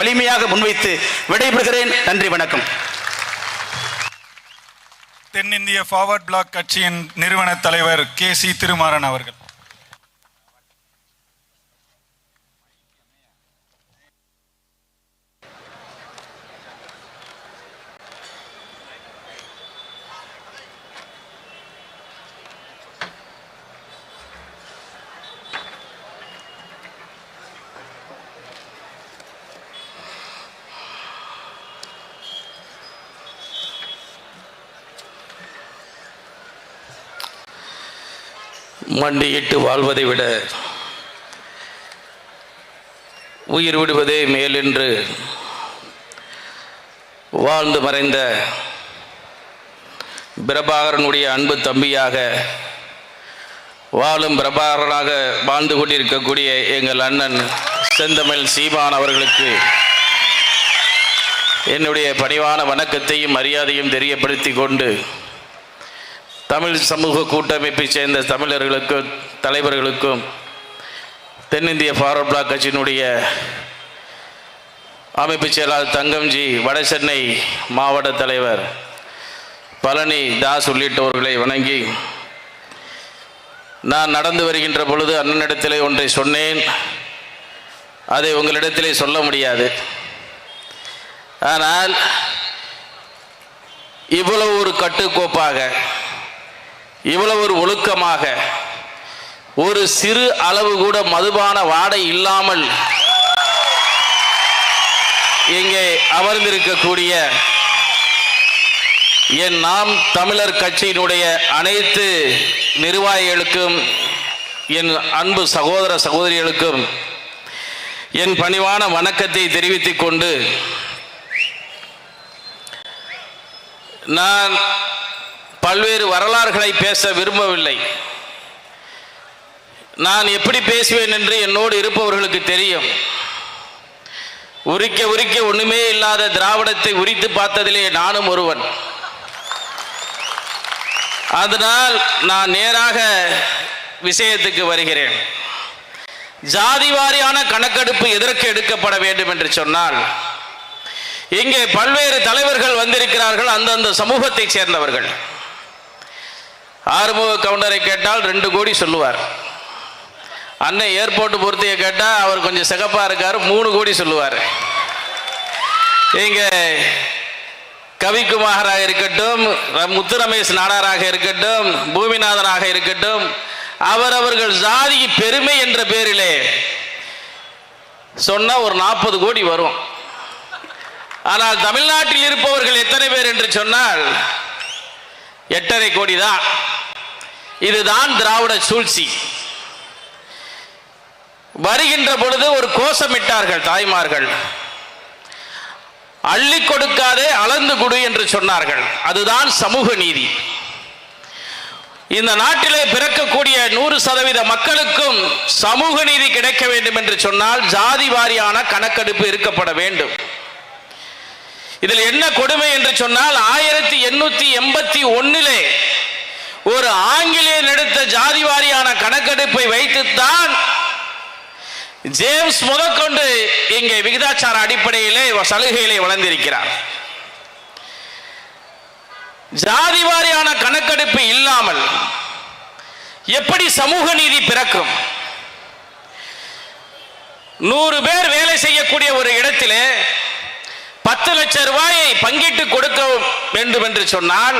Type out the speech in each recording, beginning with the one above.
வலிமையாக முன்வைத்து விடைபெறுகிறேன். நன்றி வணக்கம். தென்னிந்திய ஃபார்வர்ட் பிளாக் கட்சியின் நிறுவன தலைவர் கே சி திருமாறன் அவர்கள். மண்டியிட்டு வாழ்வதை விட உயிர் விடுவதே மேலென்று வாழ்ந்து மறைந்த பிரபாகரனுடைய அன்பு தம்பியாக வாழும் பிரபாகரனாக வாழ்ந்து கொண்டிருக்கக்கூடிய எங்கள் அண்ணன் செந்தமிழ் சீமான் அவர்களுக்கு என்னுடைய பணிவான வணக்கத்தையும் மரியாதையும் தெரியப்படுத்தி கொண்டு தமிழ் சமூக கூட்டமைப்பைச் சேர்ந்த தமிழர்களுக்கும் தலைவர்களுக்கும் தென்னிந்திய ஃபார்வர்ட் பிளாக் கட்சியினுடைய அமைப்பு செயலாளர் தங்கம்ஜி வட சென்னை மாவட்ட தலைவர் பழனி தாஸ் உள்ளிட்டவர்களை வணங்கி நான் நடந்து வருகின்ற பொழுது அண்ணனிடத்திலே ஒன்றை சொன்னேன். அதை உங்களிடத்திலே சொல்ல முடியாது. ஆனால் இவ்வளவு ஒரு கட்டுக்கோப்பாக இவ்வளவு ஒரு ஒழுக்கமாக ஒரு சிறு அளவு கூட மதுபான வாடை இல்லாமல் இங்கே அமர்ந்திருக்கக்கூடிய என் நாம் தமிழர் கட்சியினுடைய அனைத்து நிர்வாகிகளுக்கும் என் அன்பு சகோதர சகோதரிகளுக்கும் என் பணிவான வணக்கத்தை தெரிவித்துக் கொண்டு நான் பல்வேறு வரலாறுகளை பேச விரும்பவில்லை. நான் எப்படி பேசுவேன் என்று என்னோடு இருப்பவர்களுக்கு தெரியும். உரிக்க உரிக்க ஒண்ணுமே இல்லாத திராவிடத்தை உரித்து பார்த்ததிலே நானும் ஒருவன். அதனால் நான் நேராக விஷயத்துக்கு வருகிறேன். ஜாதி வாரியான கணக்கெடுப்பு எதற்கு எடுக்கப்பட வேண்டும் என்று சொன்னால் இங்கே பல்வேறு தலைவர்கள் வந்திருக்கிறார்கள் அந்தந்த சமூகத்தைச் சேர்ந்தவர்கள். ஆறுமுக கவுண்டரை கேட்டால் ரெண்டு கோடி சொல்லுவார். அண்ணன் ஏர்போர்ட் பொறுத்தையை கேட்டால் அவர் கொஞ்சம் சிகப்பாக இருக்கார் மூணு கோடி சொல்லுவார். இங்கே கவிக்குமாராக இருக்கட்டும் ர- முத்து ரமேஷ் நாடாராக இருக்கட்டும் பூமிநாதனாக இருக்கட்டும் அவரவர்கள் ஜாதி பெருமை என்ற பேரிலே சொன்னால் ஒரு நாற்பது கோடி வரும். ஆனால் தமிழ்நாட்டில் இருப்பவர்கள் எத்தனை பேர் என்று சொன்னால் எட்டரை கோடி தான். இதுதான் திராவிட சூழ்ச்சி. வருகின்ற பொழுது ஒரு கோஷமிட்டார்கள் தாய்மார்கள். அள்ளி கொடுக்காதே அளந்து கொடு என்று சொன்னார்கள். அதுதான் சமூக நீதி. இந்த நாட்டிலே பிறக்கக்கூடிய நூறு சதவீத மக்களுக்கும் சமூக நீதி கிடைக்க வேண்டும் என்று சொன்னால் ஜாதி வாரியான கணக்கெடுப்பு இருக்கப்பட வேண்டும். இதில் என்ன கொடுமை என்று சொன்னால் ஆயிரத்தி எண்ணூத்தி எண்பத்தி ஒன்னிலே ஒரு ஆங்கிலேயர் எடுத்த ஜாதி வாரியான கணக்கெடுப்பை வைத்துத்தான் ஜேம்ஸ் முதற்கொண்டு இங்கே விகிதாச்சார அடிப்படையிலே சலுகைகளை வளர்ந்திருக்கிறார் ஜாதி வாரியான கணக்கெடுப்பு இல்லாமல் எப்படி சமூக நீதி பிறக்கும்? நூறு பேர் வேலை செய்யக்கூடிய ஒரு இடத்திலே பத்து லட்சம் ரூபாயை பங்கிட்டு கொடுக்க வேண்டும் என்று சொன்னால்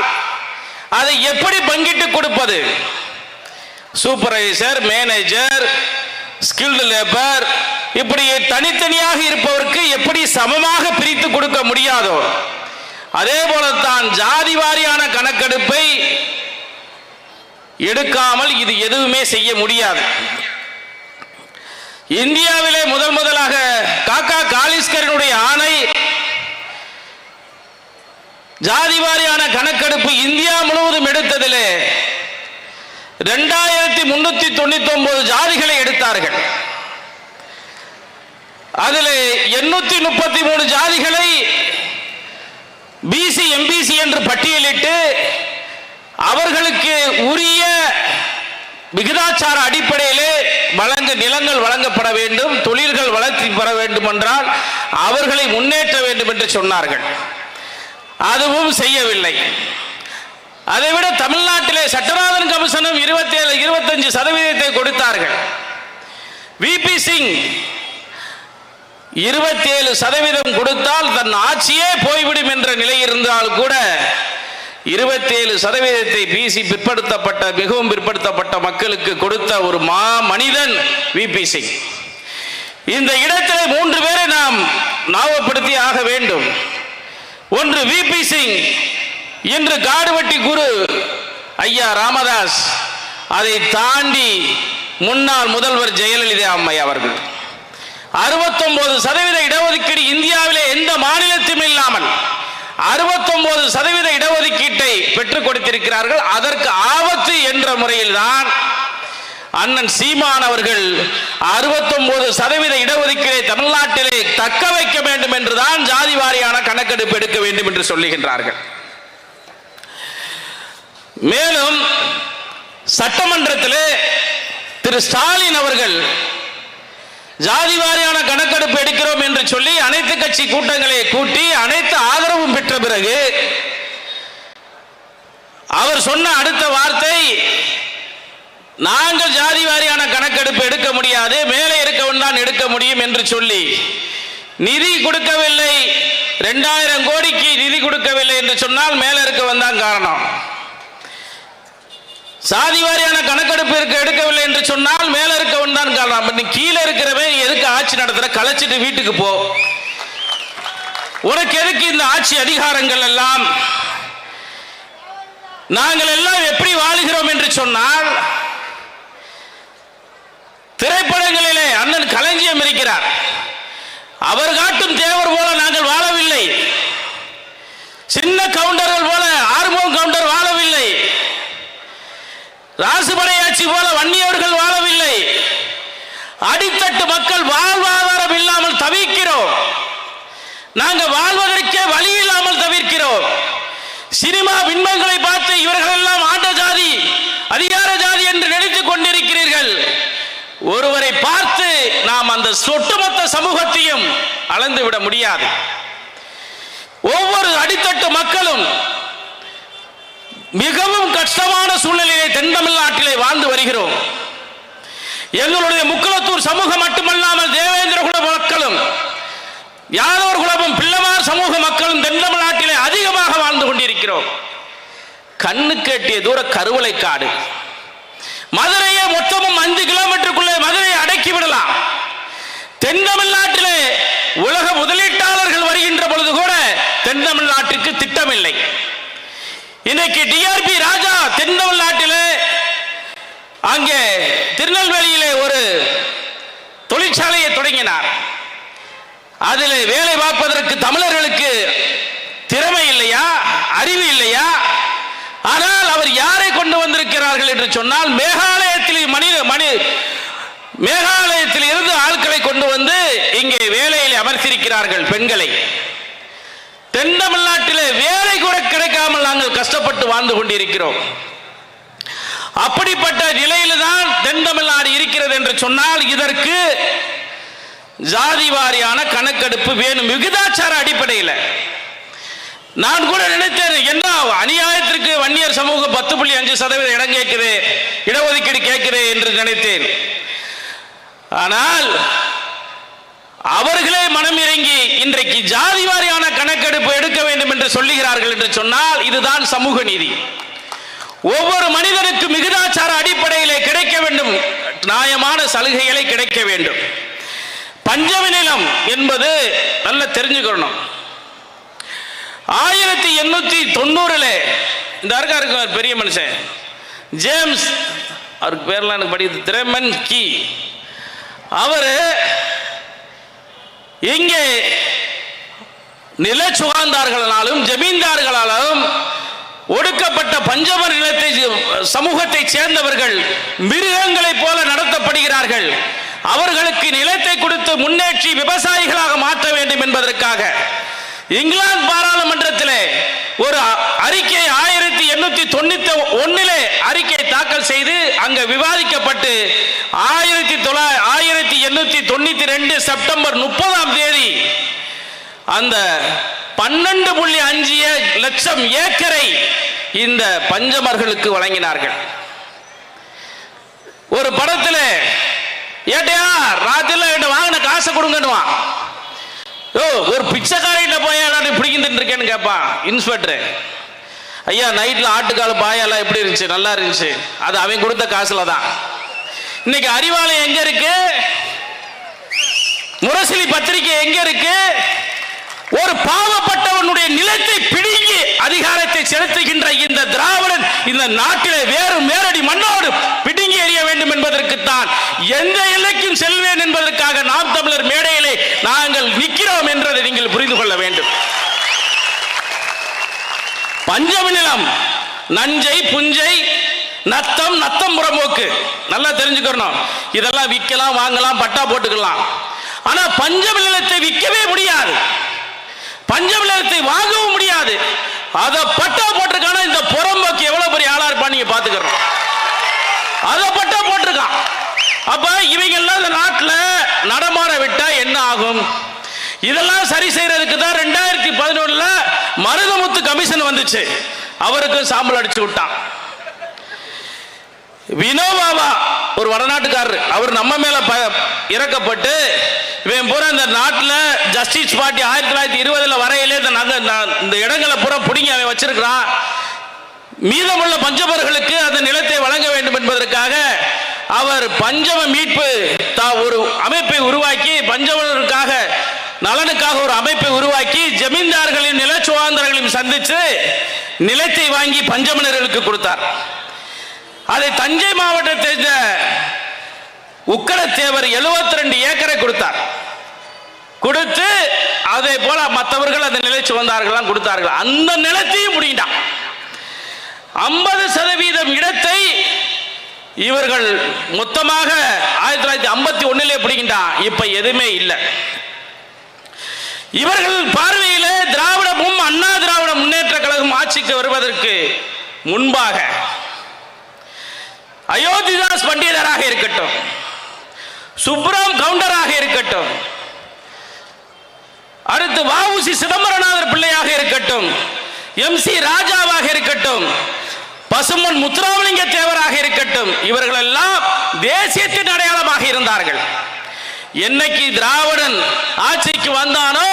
அதை எப்படி பங்கிட்டு கொடுப்பது? சூப்பர்வைசர் மேனேஜர் ஸ்கில்டு லேபர் இப்படி தனித்தனியாக இருப்பவருக்கு எப்படி சமமாக பிரித்து கொடுக்க முடியாதோ அதே போலத்தான் ஜாதி வாரியான கணக்கெடுப்பை எடுக்காமல் இது எதுவுமே செய்ய முடியாது. இந்தியாவிலே முதல் முதலாக காக்கா காலிஸ்கரனுடைய ஆணை ஜாதி வாரியான கணக்கெடுப்பு இந்தியா முழுவதும் எடுத்ததிலே ரெண்டாயிரத்தி முன்னூத்தி தொண்ணூத்தி ஒன்பது ஜாதிகளை எடுத்தார்கள். அதில் எண்ணூத்தி முப்பத்தி மூணு ஜாதிகளை பிசி எம்பிசி என்று பட்டியலிட்டு அவர்களுக்கு உரிய விகிதாச்சார அடிப்படையிலே வழங்க நிலங்கள் வழங்கப்பட வேண்டும் தொழில்கள் வளர்ச்சி பெற வேண்டும் என்றால் அவர்களை முன்னேற்ற வேண்டும் என்று சொன்னார்கள். அதுவும் செய்யவில்லை. அதைவிட தமிழ்நாட்டிலே சட்டநாதன் கமிஷனும் இருபத்தி ஏழு இருபத்தஞ்சு சதவீதத்தை கொடுத்தார்கள். விபி சிங் இருபத்தேழு சதவீதம் கொடுத்தால் தன் ஆட்சியே போய்விடும் என்ற நிலை இருந்தால் கூட இருபத்தேழு சதவீதத்தை பிசி பிற்படுத்தப்பட்ட மிகவும் பிற்படுத்தப்பட்ட மக்களுக்கு கொடுத்த ஒரு மா மனிதன் விபி சிங் இந்த இடத்திலே மூன்று பேரை நாம் ஞாபகப்படுத்தி ஆக வேண்டும். ஒன்று விபி சிங் இன்று காடுவெட்டி குரு ஐயா ராமதாஸ். அதை தாண்டி முன்னாள் முதல்வர் ஜெயலலிதா அம்மை அவர்கள். அறுபத்தொன்பது சதவீத இடஒதுக்கீடு இந்தியாவிலே எந்த மாநிலத்திலும் இல்லாமல் அறுபத்தொன்பது சதவீத இடஒதுக்கீட்டை பெற்றுக் கொடுத்திருக்கிறார்கள். அதற்கு ஆபத்து என்ற முறையில் தான் அண்ணன் சீமான் அவர்கள் அறுபத்தொன்பது சதவீத இடஒதுக்கீடை தமிழ்நாட்டிலே தக்க வைக்க வேண்டும் என்றுதான் ஜாதி வாரியான கணக்கெடுப்பு எடுக்க வேண்டும் என்று சொல்லுகின்றார்கள். மேலும் சட்டமன்றத்திலே திரு ஸ்டாலின் அவர்கள் ஜாதி வாரியான கணக்கெடுப்பு எடுக்கிறோம் என்று சொல்லி அனைத்து கட்சி கூட்டங்களை கூட்டி அனைத்து ஆதரவும் பெற்ற பிறகு அவர் சொன்ன அடுத்த வார்த்தை நாங்கள் ஜாதி வாரியான கணக்கெடுப்பு எடுக்க முடியாது மேலே இருக்கவன் தான் எடுக்க முடியும் என்று சொல்லி நிதி கொடுக்கவில்லை. ரெண்டாயிரம் கோடிக்கு நிதி கொடுக்கவில்லை என்று சொன்னால் மேலே இருக்கவன் தான் காரணம். சாதி வாரியான கணக்கெடுப்பு இருக்க எடுக்கவில்லை என்று சொன்னால் மேலே இருக்கவன் தான் காரணம். நீ கீழே இருக்கிறவன் எதுக்கு ஆட்சி நடத்துற? கலைச்சிட்டு வீட்டுக்கு போ. உனக்கு எதுக்கு இந்த ஆட்சி அதிகாரங்கள் எல்லாம்? நாங்கள் எல்லாம் எப்படி வாழுகிறோம் என்று சொன்னால் திரைப்படங்களிலே அண்ணன் களஞ்சியம் இருக்கிறார். அவர் காட்டும் தேவர் போல நாங்கள் வாழவில்லை. சின்ன கவுண்டர்கள் போல ஆர்மோன் கவுண்டர் வாழவில்லை. ராசுபடையாட்சி போல வன்னியவர்கள் வாழவில்லை. அடித்தட்டு மக்கள் வாழ்வாதாரம் இல்லாமல் தவிக்கிறோம். நாங்கள் வாழ்வதற்கே வழி இல்லாமல் தவிர்க்கிறோம் சினிமா பின்பங்களை பார்த்து இவர்கள் எல்லாம் ஆண்ட ஜாதி அதிகார ஜாதி என்று நினைத்துக் கொண்டிருக்கிறீர்கள். ஒருவரை பார்த்து நாம் அந்த ஒட்டுமொத்த சமூகத்தையும் அளந்து விட முடியாது. ஒவ்வொரு அடித்தட்டு மக்களும் மிகவும் கஷ்டமான சூழ்நிலையை தென் தமிழ்நாட்டிலே வாழ்ந்து வருகிறோம். எங்களுடைய முக்குளத்தூர் சமூகம் மட்டுமல்லாமல் தேவேந்திர குல மக்களும் யாதவர் குலமும் பிள்ளமார் சமூக மக்களும் தென் தமிழ்நாட்டிலே அதிகமாக வாழ்ந்து கொண்டிருக்கிறோம். கண்ணு கேட்டிய தூர கருவளை காடு மதுரையை மொத்தமும் அஞ்சு கிலோமீட்டருக்குள்ளே மதுரையை அடக்கி விடலாம். தென் தமிழ்நாட்டிலே உலக முதலீட்டாளர்கள் வருகின்ற பொழுது கூட தென் தமிழ்நாட்டுக்கு திட்டமில்லை. இன்னைக்கு டிஆர்பி ராஜா தென் தமிழ்நாட்டிலே அங்கே திருநெல்வேலியிலே ஒரு தொழிற்சாலையை தொடங்கினார். அதில் வேலை பார்ப்பதற்கு தமிழர்களுக்கு திறமை இல்லையா அறிவு இல்லையா ஆனால் அவர் யாரை கொண்டு வந்திருக்கிறார்கள் என்று சொன்னால் மேகாலயத்தில் மனித மனி மேகாலயத்தில் இருந்து ஆட்களை கொண்டு வந்து இங்கே வேலையில் அமர்த்திருக்கிறார்கள் பெண்களை. தென் தமிழ்நாட்டிலே வேலை கூட கிடைக்காமல் நாங்கள் கஷ்டப்பட்டு வாழ்ந்து கொண்டிருக்கிறோம். அப்படிப்பட்ட நிலையில்தான் தென் தமிழ்நாடு இருக்கிறது என்று சொன்னால் இதற்கு ஜாதி வாரியான கணக்கெடுப்பு வேணும். விகிதாச்சார அடிப்படையில். நான் கூட நினைத்தேன் என்ன அநியாயத்திற்கு வன்னியர் சமூகம் பத்து புள்ளி அஞ்சு சதவீதம் இடம் கேட்குது இடஒதுக்கீடு கேட்குது என்று நினைத்தேன். ஆனால் அவர்களே மனம் இறங்கி இன்றைக்கு ஜாதி வாரியான கணக்கெடுப்பு எடுக்க வேண்டும் என்று சொல்லுகிறார்கள் என்று சொன்னால் இதுதான் சமூக நீதி. ஒவ்வொரு மனிதனுக்கு மிகுதாச்சார அடிப்படையிலே கிடைக்க வேண்டும் நியாயமான சலுகைகளை கிடைக்க வேண்டும். பஞ்சமி நிலம் என்பது நல்ல தெரிஞ்சுக்கணும். ஆயிரத்தி எண்ணூத்தி தொண்ணூறுல இந்த அருகா இருக்கு பெரிய மனுஷன். ஜேம்ஸ் அவருக்கு பேர்லாம் எனக்கு படிக்கிறது திரமன் கி. அவர் இங்கே நில சுகாந்தார்களாலும் ஜமீன்தார்களாலும் ஒடுக்கப்பட்ட பஞ்சம நிலத்தை சமூகத்தை சேர்ந்தவர்கள் மிருகங்களைப் போல நடத்தப்படுகிறார்கள். அவர்களுக்கு நிலத்தை கொடுத்து முன்னேற்றி விவசாயிகளாக மாற்ற வேண்டும் என்பதற்காக. இங்கிலாந்து பாராளுமன்றத்தில் ஒரு அறிக்கை ஆயிரத்தி எண்ணூத்தி தொண்ணூத்தி ஒன்னிலே அறிக்கை தாக்கல் செய்து அங்க விவாதிக்கப்பட்டு ஆயிரத்தி தொள்ளாயிரத்தி ஆயிரத்தி எண்ணூத்தி தொண்ணூத்தி ரெண்டு செப்டம்பர் முப்பதாம் தேதி அந்த பன்னெண்டு புள்ளி அஞ்சு லட்சம் ஏக்கரை இந்த பஞ்சமர்களுக்கு வழங்கினார்கள். ஒரு படத்தில் ஏட்டையா ராத்திரில என்கிட்ட வாங்கின காசை கொடுங்கன்னுவான். ஓ ஒரு பிச்சைக்காரிட்ட போய் எல்லாரும் இருக்கேன்னு கேட்பான் இன்ஸ்பெக்டர். ஐயா நைட்ல ஆட்டுக்கால் பாயெல்லாம் எப்படி இருந்துச்சு? நல்லா இருந்துச்சு. அது அவன் கொடுத்த காசுல தான். இன்னைக்கு அறிவாலயம் எங்க இருக்கு? முரசொலி பத்திரிகை எங்க இருக்கு? ஒரு பாவப்பட்டவனுடைய நிலத்தை பிடி செலுத்துகின்ற இந்த திராவிடன் இந்த நாட்டிலே வேறு மேரடி மண்ணோடு பிடுங்கி எறிய வேண்டும் என்பதற்குத்தான் எந்த எல்லைக்கும் செல்வேன் என்பதற்காக நாம் தமிழர் மேடையிலே நாங்கள் நிற்கிறோம் என்றதை நீங்கள் புரிந்து கொள்ள வேண்டும். பஞ்சம நிலம் நஞ்சை புஞ்சை நத்தம் நத்தம் புறம்போக்கு. நல்லா தெரிஞ்சுக்கணும். இதெல்லாம் விற்கலாம் வாங்கலாம் பட்டா போட்டுக்கலாம். ஆனா பஞ்சம நிலத்தை விற்கவே முடியாது. பஞ்சம நிலத்தை வாங்கவும் முடியாது. அதை பட்டா போட்டிருக்கான? இந்த புறம்போக்கு எவ்வளவு பெரிய ஆளா இருப்பான்னு நீங்க பாத்துக்கிறோம் அதை பட்டா போட்டிருக்கான். அப்ப இவங்க எல்லாம் இந்த நாட்டில் நடமாட விட்டா என்ன ஆகும்? இதெல்லாம் சரி செய்யறதுக்கு தான் ரெண்டாயிரத்தி பதினொன்னுல மருதமுத்து கமிஷன் வந்துச்சு. அவருக்கும் சாம்பல் அடிச்சு விட்டான். வினோபாவா ஒரு வடநாட்டுக்காரர். அவர் நம்ம மேல ப- இறக்கப்பட்டு இவன் பூரா இந்த நாட்டில் ஜஸ்டிஸ் பார்ட்டி ஆயிரத்தி தொள்ளாயிரத்தி இருபதுல வரையிலே இந்த நகை இந்த- இந்த இடங்களை பூரா பிடிங்கி அவன் வச்சிருக்கிறான். மீதமுள்ள பஞ்சமர்களுக்கு அந்த நிலத்தை வழங்க வேண்டும் என்பதற்காக அவர் பஞ்சம மீட்பு தா- ஒரு அமைப்பை உருவாக்கி பஞ்சவர்களுக்காக நலனுக்காக ஒரு அமைப்பை உருவாக்கி ஜமீன்தார்களையும் நிலச்சுவாந்தர்களையும் சந்தித்து நிலத்தை வாங்கி பஞ்சமனர்களுக்கு கொடுத்தார். அதை தஞ்சை மாவட்டத்தை சேர்ந்த உக்கடத்தேவர் 72 ரெண்டு ஏக்கரை கொடுத்தார். கொடுத்து அதே போல மற்றவர்கள் அந்த நிலைச்சு வந்தார்கள்லாம் கொடுத்தார்கள். அந்த நிலத்தையும் முடிண்டான் ஐம்பது சதவீதம் இடத்தை இவர்கள் மொத்தமாக ஆயிரத்தி தொள்ளாயிரத்தி ஐம்பத்தி ஒன்னிலே பிடிக்கின்றான் இப்ப எதுவுமே இல்லை. இவர்கள் பார்வையில் திராவிடமும் அண்ணா திராவிட முன்னேற்ற கழகம் ஆட்சிக்கு வருவதற்கு முன்பாக அயோத்திதாஸ் பண்டிதராக இருக்கட்டும். சுப்ராம் கவுண்டராக இருக்கட்டும். அடுத்து வாவுசி சிதம்பரநாதர் பிள்ளையாக இருக்கட்டும். எம் சி ராஜாவாக இருக்கட்டும். பசுமன் முத்துராமலிங்க தேவராக இருக்கட்டும். இவர்கள் எல்லாம் தேசியத்தின் அடையாளமாக இருந்தார்கள். என்னைக்கு திராவிடன் ஆட்சிக்கு வந்தானோ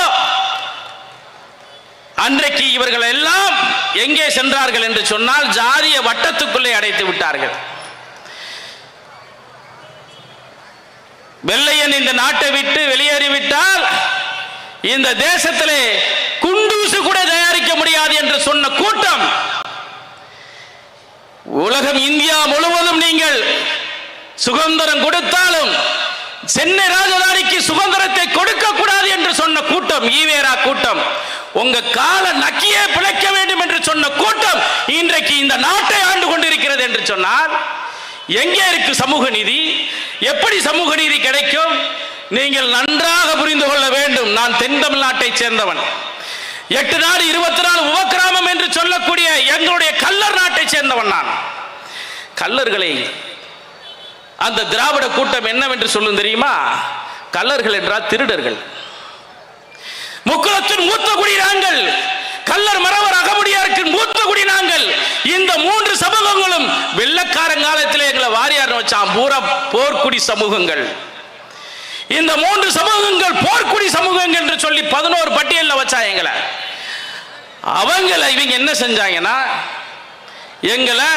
அன்றைக்கு இவர்கள் எல்லாம் எங்கே சென்றார்கள் என்று சொன்னால் ஜாதிய வட்டத்துக்குள்ளே அடைத்து விட்டார்கள். வெள்ளையன் இந்த நாட்டை விட்டு வெளியேறிவிட்டால் இந்த தேசத்திலே குண்டூசு கூட தயாரிக்க முடியாது என்று சொன்ன கூட்டம். உலகம் இந்தியா முழுவதும் நீங்கள் சுதந்திரம் கொடுத்தாலும் சென்னை ராஜதானிக்கு சுதந்திரத்தை கொடுக்க கூடாது என்று சொன்ன கூட்டம் ஈவேரா கூட்டம். உங்க கால நக்கியே பிழைக்க வேண்டும் என்று சொன்ன கூட்டம் இன்றைக்கு இந்த நாட்டை ஆண்டு கொண்டிருக்கிறது என்று சொன்னால் எங்கே இருக்கு சமூக நீதி? எப்படி சமூக நீதி கிடைக்கும்? நீங்கள் நன்றாக புரிந்து கொள்ள வேண்டும். நான் தென் தமிழ்நாட்டை சேர்ந்தவன். எட்டு நாடு இருபத்தி நாலு உபக்கிராமம் என்று சொல்லக்கூடிய எங்களுடைய கல்லர் நாட்டை சேர்ந்தவன் நான். கல்லர்களை அந்த திராவிட கூட்டம் என்னவென்று சொல்லும் தெரியுமா? கல்லர்கள் என்றால் திருடர்கள். முக்குளத்தின் மூத்த குடியினாங்கள் கல்லர் மரவர் அகமுடியாருக்கு மூத்த குடி நாங்கள். இந்த மூன்று சமூகங்களும் வெள்ளக்காரன் காலத்தில் எங்களை வாரியார் வச்சான் பூரா போர்க்குடி சமூகங்கள். இந்த மூன்று சமூகங்கள் போர்க்குடி சமூகங்கள் என்று சொல்லி பதினோரு பட்டியலில் வச்சா எங்களை. அவங்கள இவங்க என்ன செஞ்சாங்கன்னா எங்களை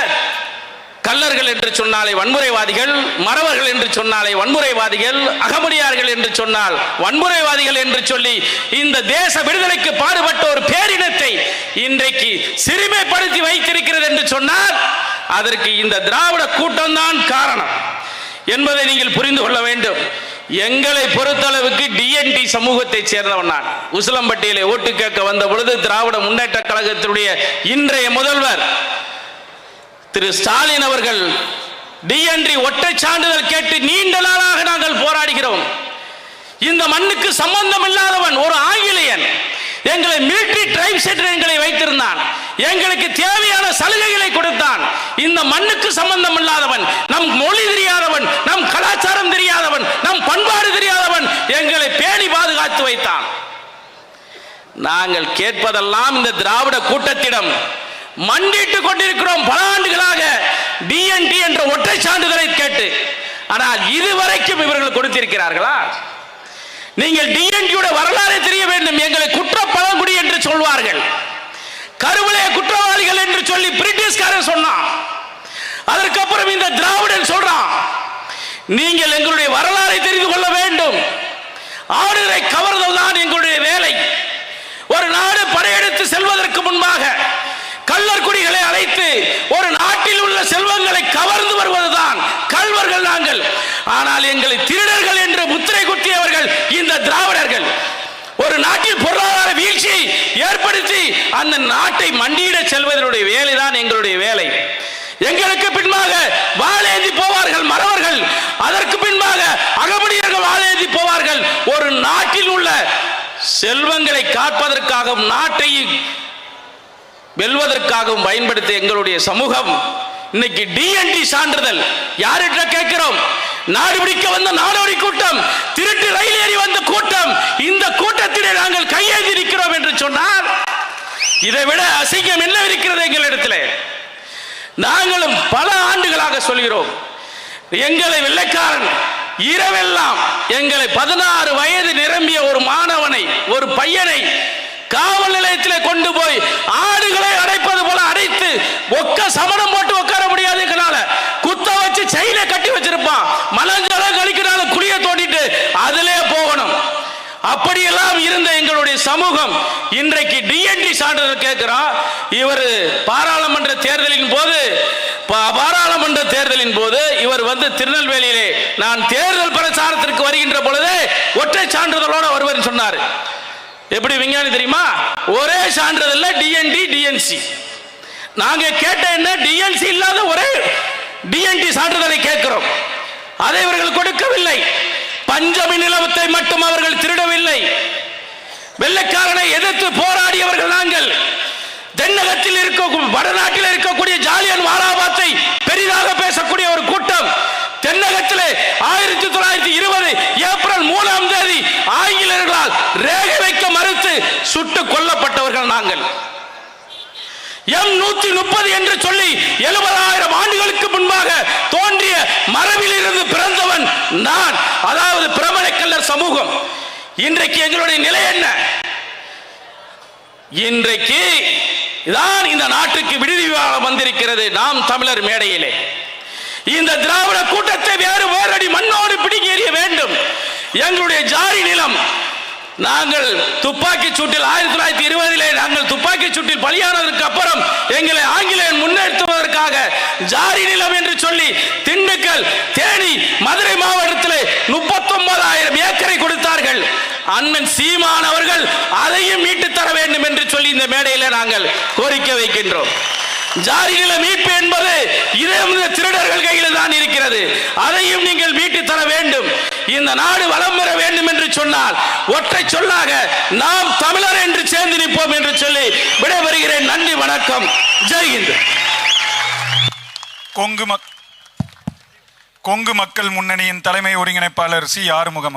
கல்லர்கள் என்று சொன்னாலே வன்முறைவாதிகள் மறவர்கள் என்று சொன்னாலே வன்முறைவாதிகள் அகமுடியார்கள் என்று சொன்னால் வன்முறைவாதிகள் என்று சொல்லி இந்த தேச விடுதலைக்கு பாடுபட்ட ஒரு பேரினத்தை இன்றைக்கு சிறுமைப்படுத்தி வைத்திருக்கிறது என்று சொன்னால் அதற்கு இந்த திராவிட கூட்டம்தான் காரணம் என்பதை நீங்கள் புரிந்து கொள்ள வேண்டும். எங்களை பொறுத்தளவுக்கு டிஎன்டி சமூகத்தை சேர்ந்தவன் நான். உசிலம்பட்டியலை ஓட்டு கேட்க வந்த பொழுது திராவிட முன்னேற்ற கழகத்தினுடைய இன்றைய முதல்வர் திரு ஸ்டாலின் அவர்கள் டிஎன்டி ஒற்றை சான்றிதழ் கேட்டு நீண்ட நாளாக நாங்கள் போராடுகிறோம். இந்த மண்ணுக்கு சம்பந்தம் இல்லாதவன் ஒரு ஆங்கிலேயன். எங்களை மிலிட்டரி டிரைப்ஸ் சென்டர் எங்களை வைத்திருந்தான். எங்களுக்கு தேவையான சலுகைகளை கொடுத்தான். இந்த மண்ணுக்கு சம்பந்தம் இல்லாதவன் நம் மொழி தெரியாதவன் நம் கலாச்சாரம் தெரியாதவன் நம் பண்பாடு தெரியாதவன் எங்களை பேணி பாதுகாத்து வைத்தான். நாங்கள் கேட்பதெல்லாம் இந்த திராவிட கூட்டத்திடம். மண்டிட்டு கொண்டிருக்கிறோம் பல ஆண்டுகளாக. டிஎன்டி என்ற ஒற்றை சான்றுகளை கேட்டு ஆனால் இதுவரைக்கும் இவர்கள் கொடுத்திருக்கிறார்களா? நீங்கள் டிஎன்டியோட வரலாறு தெரிய வேண்டும். எங்களை குற்ற பழங்குடி என்று சொல்வார்கள். கருவளைய குற்றவாளிகள் என்று சொல்லி பிரிட்டிஷ்காரன் சொன்னான். அதற்கப்புறம் இந்த திராவிடன் சொல்றான் நீங்கள் எங்களுடைய வரலாறை தெரிந்து கொள்ள வேண்டும். ஆடுகளை கவர்தல் தான் எங்களுடைய வேலை. ஒரு நாடு படையெடுத்து செல்வதற்கு முன்பாக கள்ளர்குடிகளை அழைத்து ஒரு நாட்டில் உள்ள செல்வங்களை கவர்ந்து வருவதுதான் கல்வர்கள் நாங்கள். ஆனால் எங்களை திருடர்கள் என்று முத்திரை குத்தியவர்கள் இந்த திராவிடர்கள். ஒரு நாட்டில் பொருளாதார வீழ்ச்சியை ஏற்படுத்தி அந்த நாட்டை மண்டியிட செல்வதனுடைய வேலைதான் எங்களுடைய வேலை. எங்களுக்கு பின்பாக வாழேந்தி போவார்கள் மறவர்கள். அதற்கு பின்பாக அகமடியர்கள் வாழேந்தி போவார்கள். ஒரு நாட்டில் உள்ள செல்வங்களை காப்பதற்காகவும் நாட்டை வெல்வதற்காகவும் பயன்படுத்த எங்களுடைய சமூகம் இன்னைக்கு டிஎன்டி சான்றிதழ் யார்கிட்ட கேட்கிறோம்? நாடு பிடிக்க வந்த நாடோடி கூட்டம் திருட்டு ரயில் ஏறி வந்த கூட்டம் இந்த கூட்டத்திலே நாங்கள் கையேந்தி இருக்கிறோம் என்று சொன்னால் இதை விட அசிங்கம் என்ன இருக்கிறது எங்களிடத்தில்? நாங்களும் பல ஆண்டுகளாக சொல்கிறோம் எங்களை வெள்ளைக்காரன் இரவெல்லாம் எங்களை பதினாறு வயது நிரம்பிய ஒரு மாணவனை ஒரு பையனை காவல் நிலையத்தில் கொண்டு போய் ஆடுகளை அடைப்பது போல அடைத்து ஒக்க சமணம் போட்டு உட்கார முடியாது எங்களால. குத்த வச்சு செயல கட்டி வச்சிருப்பான். மலஞ்சலம் கழிக்கிறாலும் குளிய தோண்டிட்டு அதிலே போகணும். அப்படியெல்லாம் இருந்த எங்களுடைய சமூகம் இன்றைக்கு டிஎன்டி சான்றிதழ் கேட்கிறோம் இவர் பாராளுமன்ற தேர்தலின் போது பா- பாராளுமன்ற தேர்தலின் போது இவர் வந்து திருநெல்வேலியிலே நான் தேர்தல் பிரச்சாரத்திற்கு வருகின்ற பொழுது ஒற்றை சான்றிதழோடு வருவர் சொன்னார். எப்படி விஞ்ஞானி தெரியுமா? ஒரே சான்றிதழ்ல டிஎன்டி டிஎன்சி நாங்க கேட்ட என்ன டிஎன்சி இல்லாத ஒரே டிஎன்டி சான்றிதழை கேட்கிறோம். அதை இவர்கள் கொடுக்கவில்லை. பஞ்சமி நிலவத்தை மட்டும் அவர்கள் திருடவில்லை. வெள்ளைக்காரனை எதிர்த்து போராடியவர்கள் நாங்கள். தென்னகத்தில் இருக்க வடநாட்டில் இருக்கக்கூடிய ஜாலியன் வாராபாத்தை பெரிதாக பேசக்கூடிய ஒரு கூட்டம். தென்னகத்திலே ஆயிரத்தி தொள்ளாயிரத்தி இருபது ஏப்ரல் மூணாம் தேதி ஆங்கிலேயர்களால் ரேகை வைக்க மறுத்து சுட்டு கொல்லப்பட்டவர்கள் நாங்கள். எம் நூத்தி முப்பது என்று சொல்லி எழுபதாயிரம் ஆண்டுகளுக்கு முன்பாக தோன்றிய மரபில் இருந்து பிறந்தவன் நான் அதாவது பிரமணக்கல்லர் சமூகம். இன்றைக்கு எங்களுடைய நிலை என்ன? இன்றைக்கு தான் இந்த நாட்டுக்கு விடுதி விவாதம் வந்திருக்கிறது நாம் தமிழர் மேடையிலே. இந்த திராவிட கூட்டத்தை வேறு வேறடி மண்ணோடு பிடிக்க எறிய வேண்டும். எங்களுடைய ஜாரி நிலம் நாங்கள் துப்பாக்கி சூட்டில் ஆயிரத்தி தொள்ளாயிரத்தி இருபதிலே நாங்கள் துப்பாக்கி சூட்டில் பலியானதற்கு அப்புறம் எங்களை ஆங்கிலேயன் முன்னெடுத்துவதற்காக ஜாரி நிலம் என்று சொல்லி திண்டுக்கல் தேனி மதுரை மாவட்டத்தில் முப்பத்தொன்பதாயிரம் ஏக்கரை கொடுத்தார்கள். அண்ணன் சீமான் அவர்கள் அதையும் மீட்டு தர வேண்டும் என்று சொல்லி இந்த மேடையில் நாங்கள் கோரிக்கை வைக்கின்றோம். ஜாதி நில மீட்பு என்பது இதே திருடர்கள் கையில் தான் இருக்கிறது. அதையும் நீங்கள் மீட்டு தர வேண்டும். இந்த நாடு வளம் பெற வேண்டும் என்று சொன்னால் ஒற்றை சொல்லாக நாம் தமிழர் என்று சேர்ந்து நிற்போம் என்று சொல்லி விடைபெறுகிறேன். நன்றி வணக்கம். ஜெய்ஹிந்த் கொங்கு மக் கொங்கு மக்கள் முன்னணியின் தலைமை ஒருங்கிணைப்பாளர் சி. ஆறுமுகம்